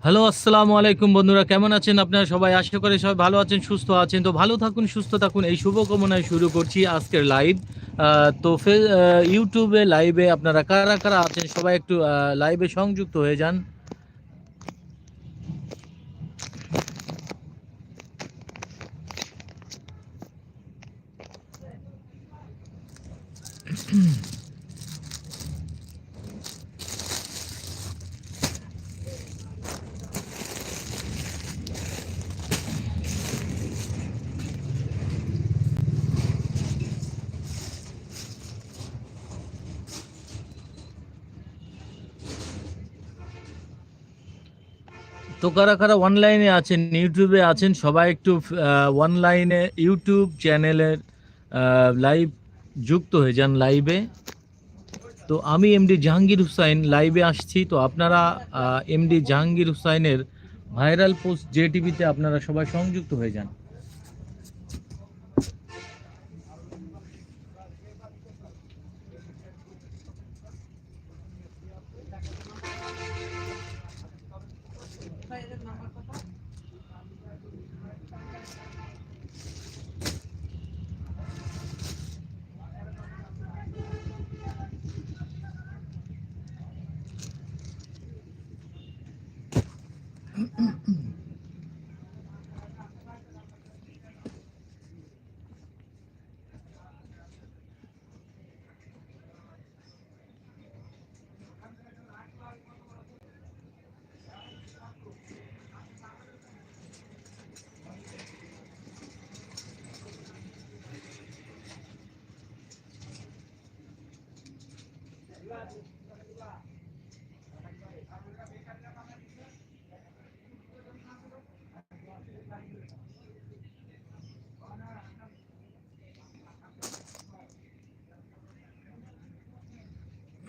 Hello, আসসালামু আলাইকুম বন্ধুরা, কেমন আছেন আপনারা সবাই? আশা করি সবাই ভালো আছেন, সুস্থ আছেন। তো ভালো থাকুন, সুস্থ থাকুন। এই শুভকামনায় শুরু করছি আজকের লাইভ তো ফে- ইউটিউবে লাইভে আপনারা কারা কারা আছেন সবাই একটু লাইভে সংযুক্ত হয়ে যান। তো কারা কারা অনলাইনে আছেন ইউটিউবে আছেন, সবাই একটু অনলাইনে ইউটিউব চ্যানেলের লাইভ যুক্ত হয়ে যান লাইভে তো আমি এমডি জাহাঙ্গীর হুসাইন লাইভে আসছি। তো আপনারা এমডি জাহাঙ্গীর হুসাইনের ভাইরাল পোস্ট জে টিভিতে আপনারা সবাই সংযুক্ত হয়ে যান। Terima kasih.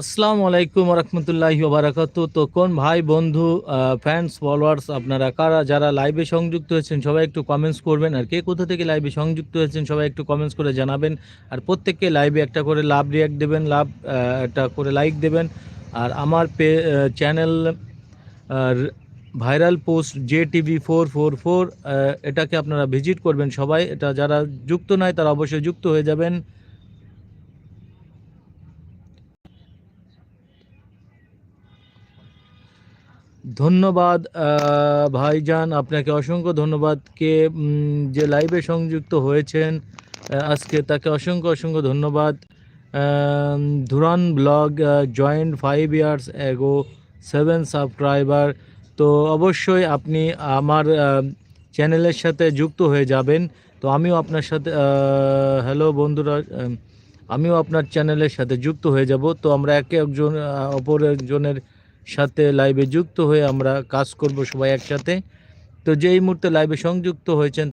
আসসালামু আলাইকুম রহমতুল্লাহি বারাকাতু। তো কোন ভাই, বন্ধু ফ্যান্স ফলোয়ার্স আপনারা কারা, যারা লাইভে সংযুক্ত হয়েছেন, সবাই একটু কমেন্টস করবেন। আর কে কোথা থেকে লাইভে সংযুক্ত হয়েছেন, সবাই একটু কমেন্টস করে জানাবেন। আর প্রত্যেককে লাইভে একটা করে লাভ রিয়াক্ট দেবেন, লাভ একটা করে লাইক দেবেন। আর আমার pay channel viral post J TV four four four এটাকে আপনারা ভিজিট করবেন সবাই। এটা যারা যুক্ত নয় তারা অবশ্যই যুক্ত হয়ে যাবেন। ধন্যবাদ ভাইজান। আপনাকে অসংখ্য ধন্যবাদ কে যে লাইভে সংযুক্ত হয়েছেন আজকে তাকে অসংখ্য অসংখ্য ধন্যবাদ। ধুরান blog joined five years ago seven subscriber. তো অবশ্যই আপনি আমার চ্যানেলের সাথে যুক্ত হয়ে যাবেন। তো আমিও আপনার সাথে হ্যালো বন্ধুরা আমিও আপনার চ্যানেলের সাথে যুক্ত হয়ে যাব। তো আমরা একে একজন আহ, অপর একজনের সাথে লাইভে যুক্ত হয়ে আমরা কাজ করব সবাই একসাথে। তো যেই মুহূর্তে লাইভে সংযুক্ত হয়েছেন